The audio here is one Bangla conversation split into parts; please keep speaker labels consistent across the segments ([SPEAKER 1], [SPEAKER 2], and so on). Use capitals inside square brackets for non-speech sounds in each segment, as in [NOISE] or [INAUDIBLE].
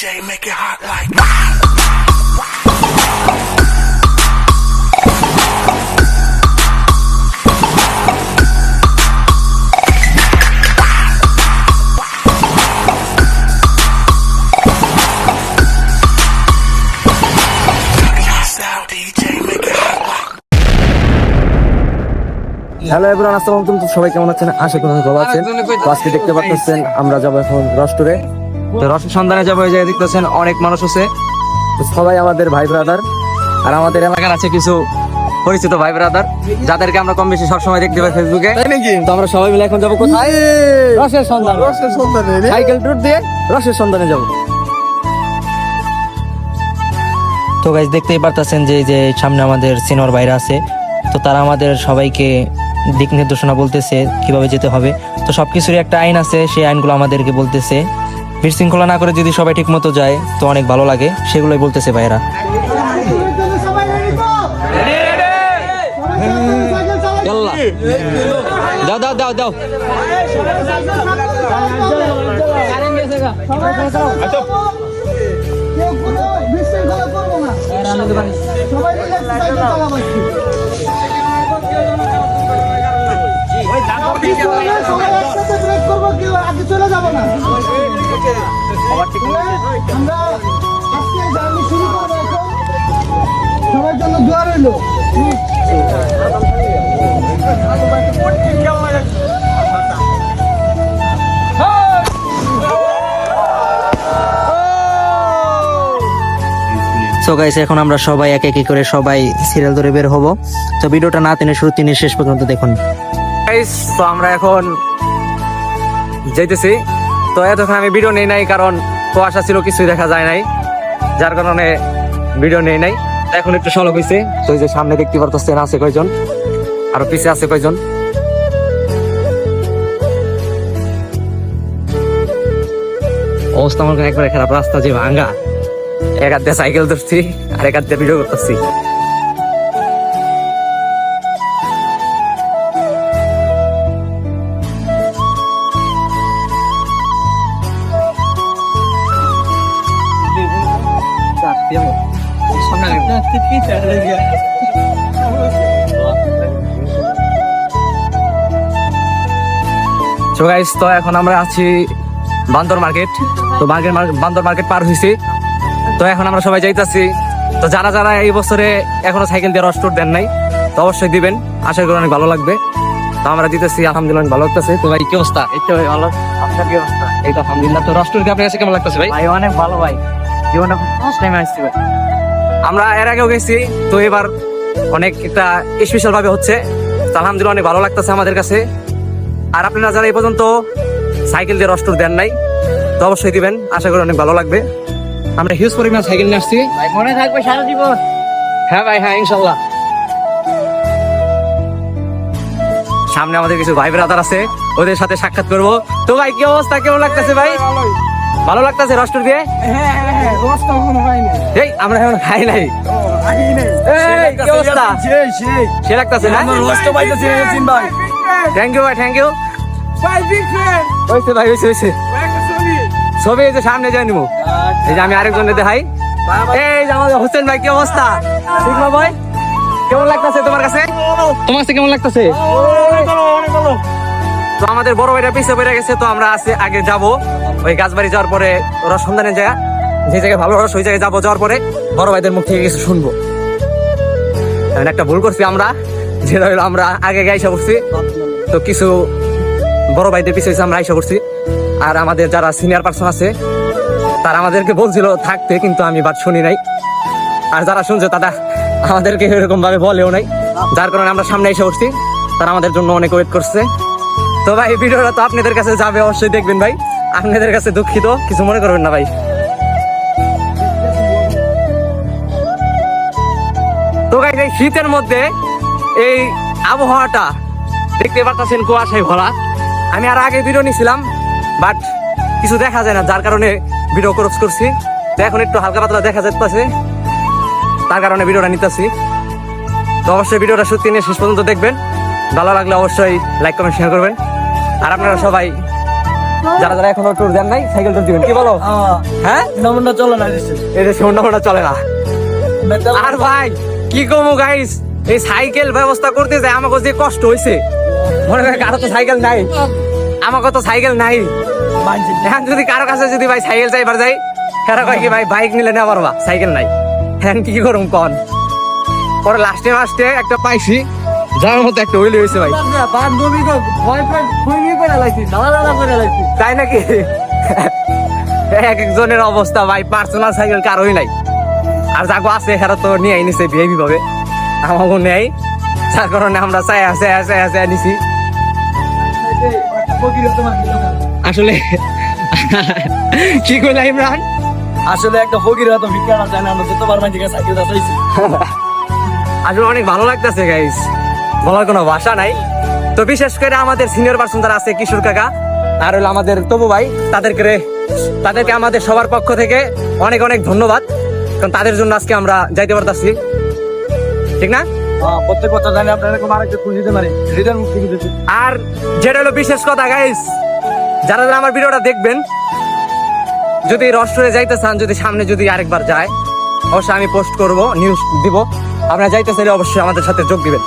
[SPEAKER 1] DJ, make it hot like Style DJ, make it hot like
[SPEAKER 2] hello everyone আসসালামু আলাইকুম তো সবাই কেমন আছেন? আশা করি ভালো আছেন। আজকে দেখতে পাচ্ছেন আমরা যাব এখন রস্টুরে। তো রসের সন্ধানে যাব এই যে দেখতেছেন অনেক মানুষ আছে। সবাই আমাদের ভাই ব্রাদার আর আমাদের এলাকার আছে কিছু পরিচিত ভাই ব্রাদার যাদেরকে আমরা কম বেশি সবসময় দেখতে পাই ফেসবুকে তো আমরা সবাই মিলে এখন যাব কোথায়? রসের সন্ধান। রসের সন্ধানে সাইকেল ট্যুর দিয়ে রসের সন্ধানে যাব।
[SPEAKER 3] তো গাইজ দেখতেই পারতেছেন যে এই যে সামনে আমাদের সিনিয়র বাইরে আছে। তো তারা আমাদের সবাইকে দিক নির্দেশনা বলতেছে কীভাবে যেতে হবে। তো সবকিছুরই একটা আইন আছে সেই আইনগুলো আমাদেরকে বলতেছে। বিশৃঙ্খলা না করে যদি সবাই ঠিক মতো যায় তো অনেক ভালো লাগে। সেগুলোই বলতেছে ভাইরা
[SPEAKER 2] দাও দাও দাও দাও।
[SPEAKER 4] আগে চলে যাব না আমরা আজকে জার্নি শুরু করব এখন। সবার জন্য দোয়া রইল
[SPEAKER 3] সো গাইস এখন আমরা সবাই এক এক করে সবাই সিরিয়াল ধরে বের হব। তো ভিডিওটা না টেনে শুরু তিনি শেষ পর্যন্ত দেখুন।
[SPEAKER 2] গাইস তো আমরা এখন যাইতেছি। তো এতক্ষণ আমি ভিডিও নেই নাই, কারণ কুয়াশা ছিল, কিছুই দেখা যায় নাই। যার কারণে ভিডিও নেই নাই। এখন একটু সলক হয়েছে তো যে সামনে দেখতে পারতেছেন, আছে কয়জন? আর পিছে আছে কয়জন? অবস্থা আমার একবারে খারাপ, রাস্তা যে ভাঙ্গা এক হাত সাইকেল ধরছি আর এক হাত ভিডিও করতেছি। তো গাইস তো এখন আমরা আছি বান্দর মার্কেট। তো বান্দর বান্দর মার্কেট পার হয়েছি তো এখন আমরা সবাই যাইতাছি। তো যারা যারা এই বছরে এখনও সাইকেল দিয়ে রস্টোর দেন নাই তো অবশ্যই দিবেন। আশা করি অনেক ভালো লাগবে। তো আমরা দিতেছি আলহামদুলিল্লাহ ভালো লাগতেছে। তো ভাই কি অবস্থা? এই তো ভালো। আপনার কি অবস্থা? এই তো আলহামদুলিল্লাহ। তো রস্টোর কি আপনার কাছে কেমন লাগতেছে ভাই?
[SPEAKER 3] ভাই অনেক ভালো ভাই। জীবনে ফার্স্ট টাইম আসছি ভাই।
[SPEAKER 2] আমরা এর আগেও গেছি তো এবার অনেক একটা স্পেশাল ভাবে হচ্ছে। আলহামদুলিল্লাহ অনেক ভালো লাগতেছে আমাদের কাছে। আর আপনারা যারা এই পর্যন্ত সাইকেল দিয়ে রস্টোর দেন নাই তো অবশ্যই দিবেন। আশা করি অনেক ভালো লাগবে। আমরা হিউজ পরিমাণ সাইকেল নিয়ে আসছি।
[SPEAKER 3] মনে থাকবে সারা জীবন।
[SPEAKER 2] হ্যাঁ ভাই হ্যাঁ ইনশাল্লাহ। সামনে আমাদের কিছু ভাই ব্রাদার আছে ওদের সাথে সাক্ষাৎ করব। তো ভাই কি অবস্থা? কেমন লাগতেছে ভাই? ভালো লাগতেছে রস্টোর দিয়ে এই আমরা এখন খাই নাই। এই, কি অবস্থা? সে লাগতেছে না? থ্যাংক ইউ ভাই। থ্যাংক ইউ হয়েছে ভাই হয়েছে হয়েছে ছবি। এই যে সামনে যাই নিবো। এই যে আমি আরেকজনের দেখাই। এই যে আমাদের হোসেন ভাই কি অবস্থা? ঠিক না ভাই কেমন লাগতেছে তোমার কাছে? তোমার কাছে কেমন লাগতেছে? তো আমাদের বড় ভাইটা পিছিয়ে বেড়ে গেছে, তো আমরা আছে আগে যাব। ওই গাছবাড়ি যাওয়ার পরে রস সন্ধানের জায়গা, যে জায়গায় ভালো রস, ওই জায়গায় যাব যাওয়ার পরে বড় ভাইদের মুখ থেকে কিছু শুনব। একটা ভুল করছি আমরা যেটা হলো আমরা আগে গাইসা পড়ছি, তো কিছু বড় ভাইদের পিছিয়ে আমরা আইসা করছি আর আমাদের যারা সিনিয়র পার্সন আছে, তারা আমাদেরকে বলছিল থাকতে, কিন্তু আমি বাদ শুনি নাই। আর যারা শুনছে, তারা আমাদেরকে এরকম ভাবে বলেও নাই। যার কারণে আমরা সামনে এসে উঠছি তারা আমাদের জন্য অনেক ওয়েট করছে। তো ভাই, ভিডিওটা তো আপনাদের কাছে যাবে, অবশ্যই দেখবেন ভাই। আপনাদের কাছে দুঃখিত, কিছু মনে করবেন না ভাই। তো গাইজ এই শীতের মধ্যে এই আবহাওয়াটা দেখতে পাচ্ছেন কুয়াশায় ভরা। আমি আর আগে ভিডিও নিছিলাম বাট কিছু দেখা যায় না, যার কারণে ভিডিও ক্রস করছি। তো এখন একটু হালকা পাতলা দেখা যাচ্ছে তার কারণে ভিডিওটা নিতেছি। তো অবশ্যই ভিডিওটা সত্যি নিয়ে শেষ পর্যন্ত দেখবেন। ভালো লাগলে অবশ্যই লাইক কমেন্ট শেয়ার করবেন। আর আপনারা সবাই যারা যারা এখনও ট্যুর দেন নাই সাইকেল ট্যুর দিবেন। কি বলো? হ্যাঁ?
[SPEAKER 3] নমনটা চলো না
[SPEAKER 2] এটা সন্ধ্যা ফোনটা চলে না। আর ভাই কি কমু গাইস এই সাইকেল ব্যবস্থা করতে যায় আমাকে যে কষ্ট হয়েছে মনে হয় কারও তো সাইকেল নাই। আমাকে তো সাইকেল নাই। এখন যদি কারও কাছে যদি ভাই সাইকেল চাইবার যাই কারও কয় কি ভাই বাইক নিলে নেওয়া পারবা সাইকেল নাই। এখন কি করুম কন? পরে লাস্টে লাস্টে একটা পাইছি। যার মতো একটা হইলে হয়েছে ভাই।
[SPEAKER 3] বান্ধবী বয়ফ্রেন্ড খুঁজে করে লাইছি দাদা করে লাইছি।
[SPEAKER 2] তাই নাকি? এক একজনের অবস্থা ভাই পার্সোনাল সাইকেল কারোই নাই। আর যাগো আছে এখানে তো নিয়ে নিছে ভিআইপি ভাবে। আমাকে নেই। যার কারণে আমরা চাই আছে আছে আছে নিছি। আসলে [LAUGHS] কি কইলা ইমরান?
[SPEAKER 3] আসলে একটা ফকির হয়তো ভিক্ষা না চায় না আমরা যতবার মাঝে সাইকেল চাইছি।
[SPEAKER 2] আসলে অনেক ভালো লাগতেছে গাইস বলার কোনো ভাষা নাই। তো বিশেষ করে আমাদের সিনিয়র পার্সন যারা আছে কিশোর কাকা আর হলো আমাদের তবু ভাই তাদেরকে তাদেরকে আমাদের সবার পক্ষ থেকে অনেক অনেক ধন্যবাদ। কারণ তাদের জন্য আজকে আমরা যাইতে পারতাছি। ঠিক না?
[SPEAKER 3] প্রত্যেক কথা জানি আপনারা আরেকটা খুঁজে দিতে পারে। হৃদয় মুক্তি দিতে।
[SPEAKER 2] আর যেটা হলো বিশেষ কথা গাইস যারা যারা আমার ভিডিওটা দেখবেন যদি রস্টরে যাইতে চান যদি সামনে যদি আরেকবার যায় অবশ্যই আমি পোস্ট করব নিউজ দিব। আপনারা যাইতে চাইলে অবশ্যই আমাদের সাথে যোগ দিবেন।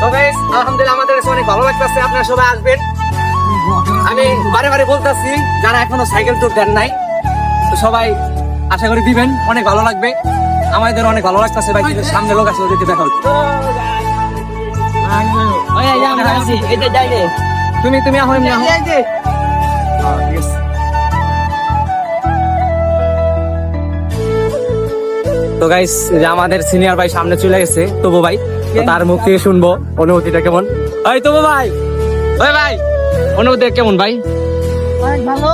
[SPEAKER 2] তো guys, আলহামদুলিল্লাহ আমাদের কাছে অনেক ভালো লাগতেছে আপনারা সবাই আসবেন আমি বারে বারে বলতেছি যারা এখনও সাইকেল ট্যুর দেন নাই তো সবাই আশা করি দিবেন অনেক ভালো লাগবে আমাদের অনেক ভালো লাগতেছে ভাই সামনে লোক আছে ওদেরকে দেখা হচ্ছে তুমি তুমি এখন তো গাইস যে আমাদের সিনিয়র ভাই সামনে চলে গেছে তবু ভাই তো তার মুখ থেকে শুনব অনুভূতিটা কেমন? ওই তবু ভাই। ওই ভাই অনুভূতি কেমন ভাই?
[SPEAKER 4] অনেক ভালো?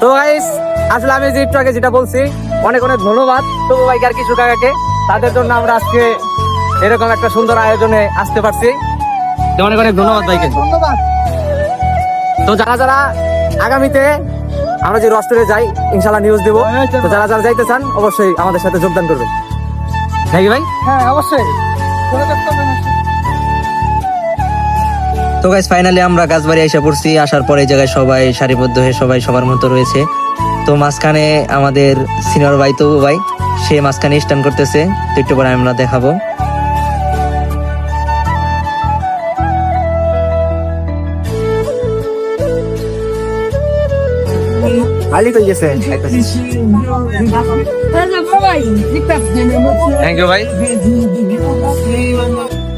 [SPEAKER 2] তো গাইস আসলে আমি যে একটু আগে যেটা বলছি অনেক অনেক ধন্যবাদ। তবু ভাই আর কিছু কাকাকে তাদের জন্য আমরা আজকে এরকম একটা সুন্দর আয়োজনে আসতে পারছি। তো অনেক অনেক ধন্যবাদ ভাইকে।
[SPEAKER 4] ধন্যবাদ।
[SPEAKER 2] তো যারা যারা আগামীতে আমরা যে রস্টরে যাই ইনশাল্লাহ নিউজ দিব। তো যারা যারা যাইতে চান অবশ্যই আমাদের সাথে যোগদান করবেন। নাকি ভাই?
[SPEAKER 4] হ্যাঁ অবশ্যই।
[SPEAKER 3] তো গাইস ফাইনালি আমরা গাছবাড়ি এসে পড়ছি। আসার পরে এই জায়গায় সবাই সারিবদ্ধ হয়ে সবাই সবার মতো রয়েছে। তো মাঝখানে আমাদের সিনিয়র ভাই তো ভাই সে মাঝখানে স্ট্যান্ড করতেছে। তো একটু পরে আমরা দেখাবো।
[SPEAKER 2] আলি তো গেছে? থ্যাংক ইউ ভাই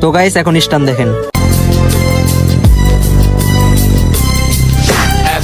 [SPEAKER 3] তো গাইস এখন স্টান দেখেন।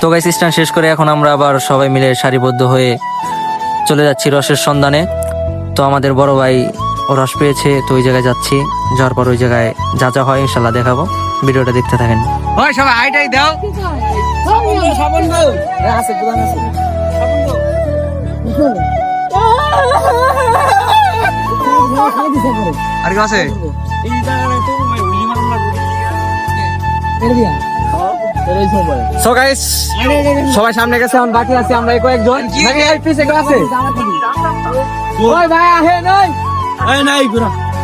[SPEAKER 3] তো গাইস স্ট্যান্ড শেষ করে এখন আমরা আবার সবাই মিলে সারিবদ্ধ হয়ে চলে যাচ্ছি রসের সন্ধানে। তো আমাদের বড় ভাই ও রস পেয়েছে তো ওই জায়গায় যাচ্ছি। যাওয়ার পর ওই জায়গায় যা যা হয় ইনশাল্লাহ দেখাবো। ভিডিওটা দেখতে থাকেন।
[SPEAKER 2] ওই সবাই আইটাই দাও। আর কি আছে? সো গাইস সবাই সামনে গেছে এখন বাকি আছে আমরা এই কয়েকজন নাকি এই পিছে কেউ আছে ওই ভাই আহে নই
[SPEAKER 3] এই নাই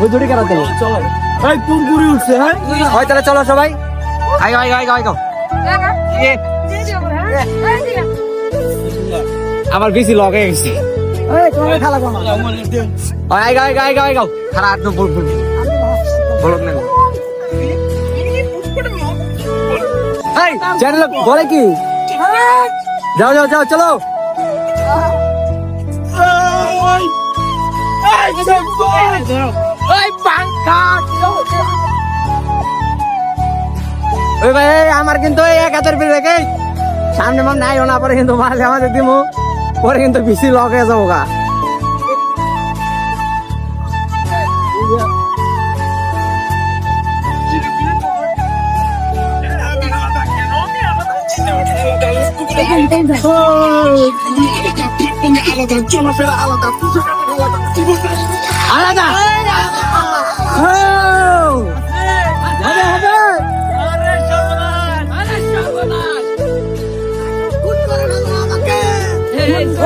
[SPEAKER 2] ওই দুটি কারা দেবো
[SPEAKER 3] এই উঠছে হ্যাঁ
[SPEAKER 2] ওই তাহলে চলো সবাই আইগো আইগো আইগো আইগো আমার বেশি লগে গেছি
[SPEAKER 4] খেলা
[SPEAKER 2] আইগো আইগো খারাপ তো বল বল বলক না চ্যানেল বলে কি? যাও যাও যাও চলো। ওই ভাই আমার কিন্তু এই এক হাতের বিল রেখে সামনে মাম নাই না পরে কিন্তু মাঝে মাঝে দিমু। পরে কিন্তু বেশি লগ যাব গা।
[SPEAKER 4] আলাদা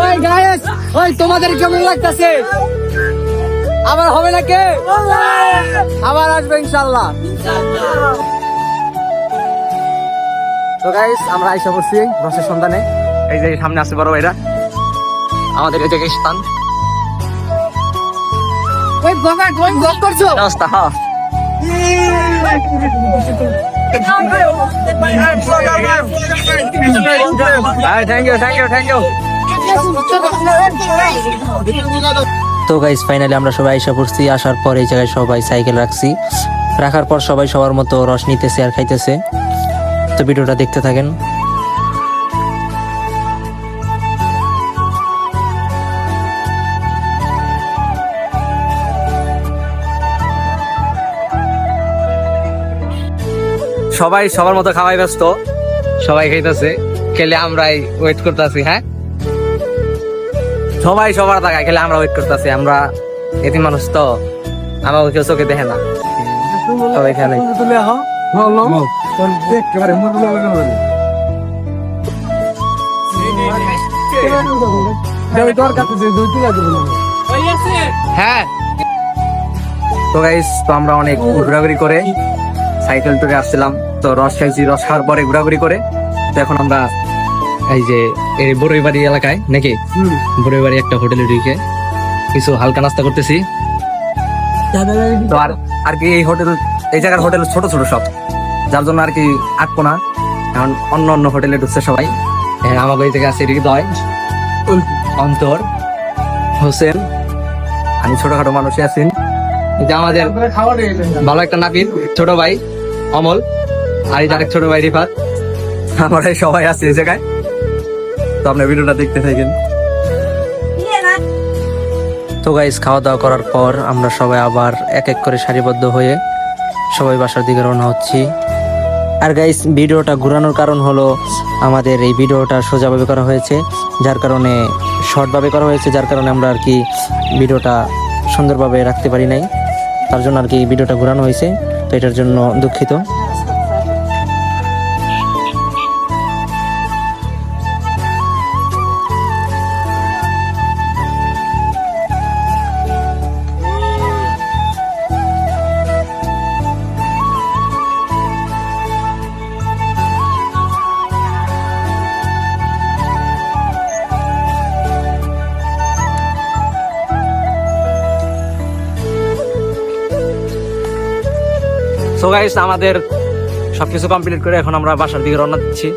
[SPEAKER 4] ওই গায়েস ওই তোমাদের কেমন লাগতেছে আবার হবে না কে আবার আসবে ইনশাল্লাহ
[SPEAKER 2] তো গাইস আমরা আইসা পড়ছি রসের সন্ধানে। এই যে সামনে আছে বড় ভাইরা। আমাদের এই জায়গায় স্থান।
[SPEAKER 4] ওই করছ?
[SPEAKER 2] হ্যাঁ। Thank you thank you thank you
[SPEAKER 3] তো গাইস ফাইনালি আমরা সবাই আইসা পড়ছি। আসার পর এই জায়গায় সবাই সাইকেল রাখছি। রাখার পর সবাই সবার মতো রস নিতেছে আর খাইতেছে। তো ভিডিওটা দেখতে থাকেন
[SPEAKER 2] সবাই সবার মতো খাওয়াই ব্যস্ত সবাই খাইতেছে খেলে আমরাই ওয়েট করতেছি হ্যাঁ সবাই সবার টাকায় খেলে আমরা ওয়েট করতেছি আমরা এটি মানুষ তো আমাকে কেউ চোখে দেখে না সবাই খেলে
[SPEAKER 4] একেবারে
[SPEAKER 2] হ্যাঁ। তো গাইস তো আমরা অনেক ঘোরাঘুরি করে সাইকেল টুরে আসছিলাম। তো রস খাইছি রস খাওয়ার পরে ঘোরাঘুরি করে। তো এখন আমরা এই যে এই বড়ইবাড়ি এলাকায় নাকি? বড়ইবাড়ি একটা হোটেলে ঢুকে কিছু হালকা নাস্তা করতেছি। তো আর আর কি এই হোটেল এই জায়গার হোটেল ছোট ছোট সব। যার জন্য আর কি আটবো না। এখন অন্য অন্য হোটেলে ঢুকছে সবাই। হ্যাঁ আমাকে এই থেকে আছে হৃদয়, অন্তর, হোসেন। আমি ছোটখাটো মানুষই আছি। আমাদের ভালো একটা নাপিত, ছোট ভাই, অমল, আর যে ছোট ভাই, রিফাত। আমরা সবাই আছি এই জায়গায়। তো আপনার ভিডিওটা দেখতে থাকেন।
[SPEAKER 3] তো গাইস খাওয়া দাওয়া করার পর আমরা সবাই আবার এক এক করে সারিবদ্ধ হয়ে সবাই বাসার দিকে রওনা হচ্ছি। আর গাইস ভিডিওটা ঘুরানোর কারণ হলো আমাদের এই ভিডিওটা সোজাভাবে করা হয়েছে, যার কারণে শর্টভাবে করা হয়েছে, যার কারণে আমরা আর কি ভিডিওটা সুন্দরভাবে রাখতে পারি নাই। তার জন্য আর কি ভিডিওটা ঘুরানো হয়েছে, তো এটার জন্য দুঃখিত।
[SPEAKER 2] গাইস আমাদের সবকিছু কমপ্লিট করে এখন আমরা বাসার দিকে রওনা দিচ্ছি।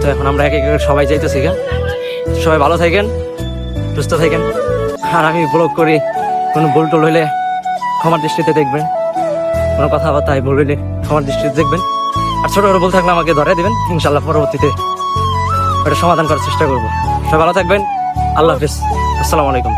[SPEAKER 2] তো এখন আমরা এক এক সবাই যাইতেছি গা সবাই ভালো থাকেন, সুস্থ থাকেন। আর আমি ব্লগ করি, কোনো ভুল টুল হইলে ক্ষমার দৃষ্টিতে দেখবেন। কোনো কথাবার্তা ভুল হইলে ক্ষমার দৃষ্টিতে দেখবেন। আর ছোট বড় ভুল থাকলে আমাকে ধরে দেবেন ইনশাল্লাহ পরবর্তীতে ওটা সমাধান করার চেষ্টা করব। সবাই ভালো থাকবেন, আল্লাহ হাফিজ, আসসালামু আলাইকুম।